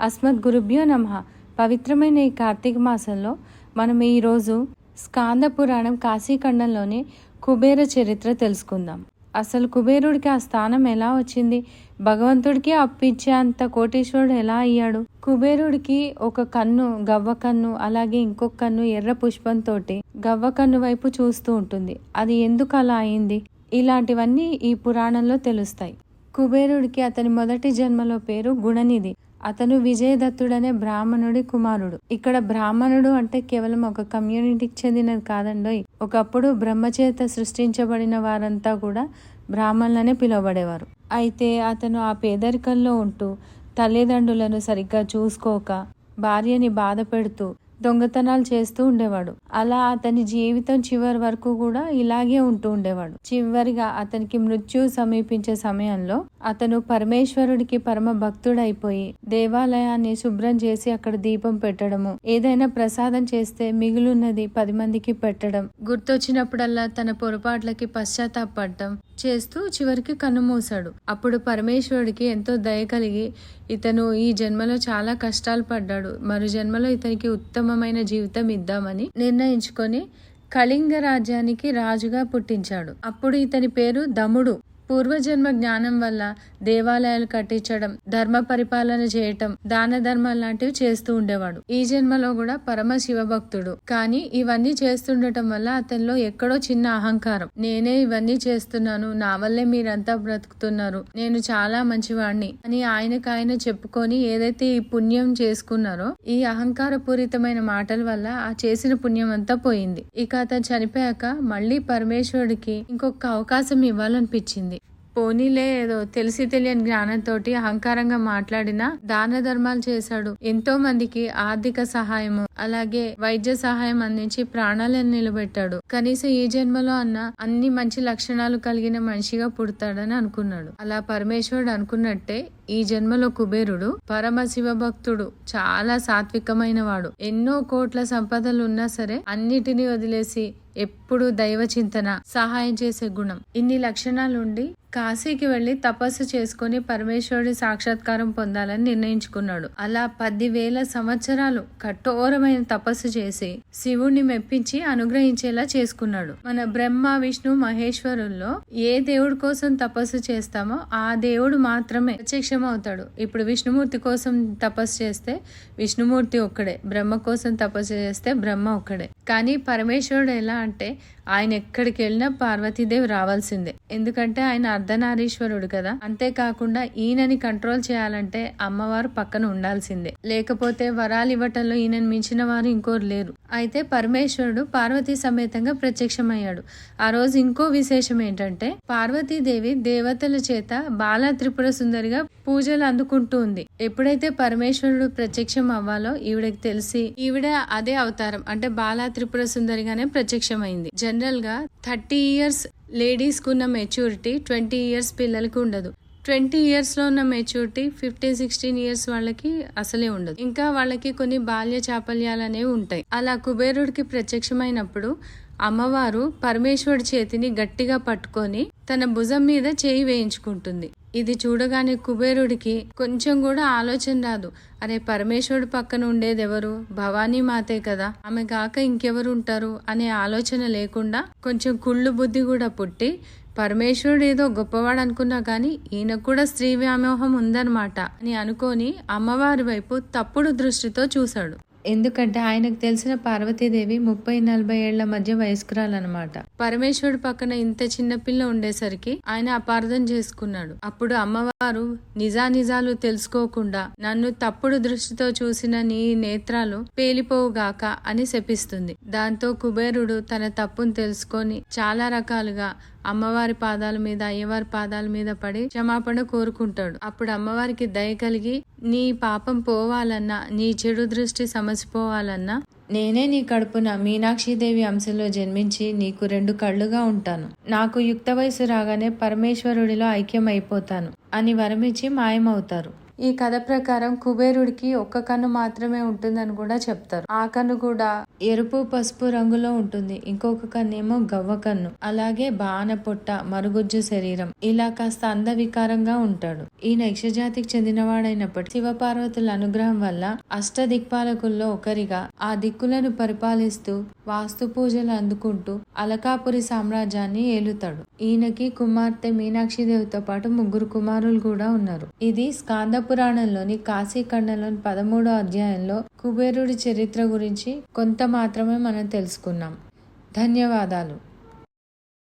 అస్మద్ గురుభ్యో నమ. పవిత్రమైన ఈ కార్తీక మాసంలో మనం ఈరోజు స్కాంద పురాణం కాశీఖండంలోని కుబేర చరిత్ర తెలుసుకుందాం. అసలు కుబేరుడికి ఆ స్థానం ఎలా వచ్చింది? భగవంతుడికి అప్పిచ్చే అంత కోటీశ్వరుడు ఎలా అయ్యాడు? కుబేరుడికి ఒక కన్ను గవ్వ కన్ను అలాగే ఇంకొక కన్ను ఎర్ర పుష్పంతో గవ్వ కన్ను వైపు చూస్తూ ఉంటుంది. అది ఎందుకు అలా అయింది? ఇలాంటివన్నీ ఈ పురాణంలో తెలుస్తాయి. కుబేరుడికి అతని మొదటి జన్మలో పేరు గుణనిధి. అతను విజయదత్తుడనే బ్రాహ్మణుడి కుమారుడు. ఇక్కడ బ్రాహ్మణుడు అంటే కేవలం ఒక కమ్యూనిటీకి చెందినది కాదండోయ్. ఒకప్పుడు బ్రహ్మచేత సృష్టించబడిన వారంతా కూడా బ్రాహ్మణులనే పిలువబడేవారు. అయితే అతను ఆ పేదరికంలో ఉంటూ తల్లిదండ్రులను సరిగ్గా చూసుకోక భార్యని బాధ పెడుతూ దొంగతనాలు చేస్తూ ఉండేవాడు. అలా అతని జీవితం చివరి వరకు కూడా ఇలాగే ఉంటూ ఉండేవాడు. చివరిగా అతనికి మృత్యు సమీపించే సమయంలో అతను పరమేశ్వరుడికి పరమ భక్తుడైపోయి దేవాలయాన్ని శుభ్రం చేసి అక్కడ దీపం పెట్టడము ఏదైనా ప్రసాదం చేస్తే మిగులున్నది పది మందికి పెట్టడం గుర్తొచ్చినప్పుడల్లా తన పొరపాట్లకి పశ్చాత్తాపడటం చేస్తూ చివరికి కన్నుమూశాడు. అప్పుడు పరమేశ్వరుడికి ఎంతో దయ కలిగి ఇతను ఈ జన్మలో చాలా కష్టాలు పడ్డాడు. మరు జన్మలో ఇతనికి ఉత్తమ ఉత్తమమైన జీవితం ఇద్దామని నిర్ణయించుకొని కళింగ రాజ్యానికి రాజుగా పుట్టించాడు. అప్పుడు ఇతని పేరు దముడు. పూర్వజన్మ జ్ఞానం వల్ల దేవాలయాలు కట్టించడం ధర్మ పరిపాలన చేయటం దాన ధర్మాలు లాంటివి చేస్తూ ఉండేవాడు. ఈ జన్మలో కూడా పరమ శివభక్తుడు. కానీ ఇవన్నీ చేస్తుండటం వల్ల అతనిలో ఎక్కడో చిన్న అహంకారం. నేనే ఇవన్నీ చేస్తున్నాను నా వల్లే మీరంతా బ్రతుకుతున్నారు నేను చాలా మంచివాడిని అని ఆయనకు ఆయన చెప్పుకొని ఏదైతే ఈ పుణ్యం చేసుకున్నారో ఈ అహంకార పూరితమైన మాటల వల్ల ఆ చేసిన పుణ్యం అంతా పోయింది. ఇక అతను చనిపోయాక మళ్ళీ పరమేశ్వరుడికి ఇంకొక అవకాశం ఇవ్వాలనిపించింది. పోనీలే ఏదో తెలిసి తెలియని జ్ఞానంతోటి అహంకారంగా మాట్లాడినా దాన ధర్మాలు చేశాడు. ఎంతో మందికి ఆర్థిక సహాయము అలాగే వైద్య సహాయం అందించి ప్రాణాలను నిలబెట్టాడు. కనీసం ఈ జన్మలో అన్న అన్ని మంచి లక్షణాలు కలిగిన మనిషిగా పుడతాడని అనుకున్నాడు. అలా పరమేశ్వరుడు అనుకున్నట్టే ఈ జన్మలో కుబేరుడు పరమ శివ భక్తుడు చాలా సాత్వికమైన వాడు. ఎన్నో కోట్ల సంపదలు ఉన్నా సరే అన్నిటినీ వదిలేసి ఎప్పుడు దైవ చింతన సహాయం చేసే గుణం. ఇన్ని లక్షణాలుండి కాశీకి వెళ్ళి తపస్సు చేసుకుని పరమేశ్వరుడి సాక్షాత్కారం పొందాలని నిర్ణయించుకున్నాడు. అలా పదివేల సంవత్సరాలు కఠోరమైన తపస్సు చేసి శివుణ్ణి మెప్పించి అనుగ్రహించేలా చేసుకున్నాడు. మన బ్రహ్మ విష్ణు మహేశ్వరుల్లో ఏ దేవుడి కోసం తపస్సు చేస్తామో ఆ దేవుడు మాత్రమే ప్రత్యక్షం అవుతాడు ఇప్పుడు విష్ణుమూర్తి కోసం తపస్సు చేస్తే విష్ణుమూర్తి ఒక్కడే. బ్రహ్మ కోసం తపస్సు చేస్తే బ్రహ్మ ఒక్కడే. కానీ పరమేశ్వరుడు ఎలా అంటే ఆయన ఎక్కడికి వెళ్ళినా పార్వతీదేవి రావాల్సిందే. ఎందుకంటే ఆయన అర్ధనారీశ్వరుడు కదా. అంతేకాకుండా ఈయనని కంట్రోల్ చేయాలంటే అమ్మవారు పక్కన ఉండాల్సిందే. లేకపోతే వరాలు ఇవ్వటంలో ఈయనని మించిన వారు ఇంకోరు లేరు. అయితే పరమేశ్వరుడు పార్వతీ సమేతంగా ప్రత్యక్షమయ్యాడు. ఆ రోజు ఇంకో విశేషం ఏంటంటే పార్వతీదేవి దేవతల చేత బాల త్రిపుర సుందరిగా పూజలు అందుకుంటూ ఉంది. ఎప్పుడైతే పరమేశ్వరుడు ప్రత్యక్షం అవ్వాలో ఈవిడకి తెలిసి ఈవిడ అదే అవతారం అంటే బాలా త్రిపుర సుందరిగానే ప్రత్యక్షమైంది. జనరల్గా థర్టీ ఇయర్స్ లేడీస్కి ఉన్న మెచ్యూరిటీ ట్వంటీ ఇయర్స్ పిల్లలకి ఉండదు. ట్వంటీ ఇయర్స్లో ఉన్న మెచ్యూరిటీ ఫిఫ్టీన్ సిక్స్టీన్ ఇయర్స్ వాళ్ళకి అసలే ఉండదు. ఇంకా వాళ్ళకి కొన్ని బాల్య చాపల్యాలు అనేవి ఉంటాయి. అలా కుబేరుడికి ప్రత్యక్షమైనప్పుడు అమ్మవారు పరమేశ్వరుడి చేతిని గట్టిగా పట్టుకొని తన భుజం మీద చేయి వేయించుకుంటుంది. ఇది చూడగానే కుబేరుడికి కొంచెం కూడా ఆలోచన రాదు. అరే పరమేశ్వరుడు పక్కన ఉండేది ఎవరు భవానీ మాతే కదా. ఆమె కాక ఇంకెవరు ఉంటారు? అనే ఆలోచన లేకుండా కొంచెం కుళ్ళు బుద్ధి కూడా పుట్టి పరమేశ్వరుడు ఏదో గొప్పవాడు అనుకున్నా కానీ ఈయనకు కూడా స్త్రీ వ్యామోహం ఉందన్నమాట అని అనుకొని అమ్మవారి వైపు తప్పుడు దృష్టితో చూశాడు. ఎందుకంటే ఆయనకు తెలిసిన పార్వతీదేవి ముప్పై నలభై ఏళ్ళ మధ్య వయస్కురాలన్నమాట. పరమేశ్వరుడు పక్కన ఇంత చిన్న పిల్ల ఉండేసరికి ఆయన అపార్థం చేసుకున్నాడు. అప్పుడు అమ్మవారు నిజానిజాలు తెలుసుకోకుండా నన్ను తప్పుడు దృష్టితో చూసిన నీ నేత్రాలు పేలిపోవుగాక అని శపిస్తుంది. దాంతో కుబేరుడు తన తప్పును తెలుసుకొని చాలా రకాలుగా అమ్మవారి పాదాల మీద అయ్యవారి పాదాల మీద పడి క్షమాపణ కోరుకుంటాడు. అప్పుడు అమ్మవారికి దయ కలిగి నీ పాపం పోవాలన్నా నీ చెడు దృష్టి సమసిపోవాలన్నా నేనే నీ కడుపున మీనాక్షిదేవి అంశంలో జన్మించి నీకు రెండు కళ్ళుగా ఉంటాను. నాకు యుక్త వయసు రాగానే పరమేశ్వరుడిలో ఐక్యం అయిపోతాను అని వరమిచ్చి మాయమవుతారు. ఈ కథ ప్రకారం కుబేరుడికి ఒక్క కన్ను మాత్రమే ఉంటుందని కూడా చెప్తారు. ఆ కన్ను కూడా ఎరుపు పసుపు రంగులో ఉంటుంది. ఇంకొక కన్ను ఏమో గవ్వ కన్ను. అలాగే బాణ పొట్ట మరుగుజ్జు శరీరం. ఇలా కాస్త అందవికారంగా ఉంటాడు. ఈ నైక్షజాతికి చెందినవాడైనప్పటికీ శివపార్వతుల అనుగ్రహం వల్ల అష్ట దిక్పాలకుల్లో ఒకరిగా ఆ దిక్కులను పరిపాలిస్తూ వాస్తు పూజలు అందుకుంటూ అలకాపురి సామ్రాజ్యాన్ని ఏలుతాడు. ఈయనకి కుమార్తె మీనాక్షిదేవితో పాటు ముగ్గురు కుమారులు కూడా ఉన్నారు. ఇది స్కాంద పురాణంలోని కాశీఖండంలోని పదమూడో అధ్యాయంలో కుబేరుడి చరిత్ర గురించి కొంత మాత్రమే మనం తెలుసుకున్నాం. ధన్యవాదాలు.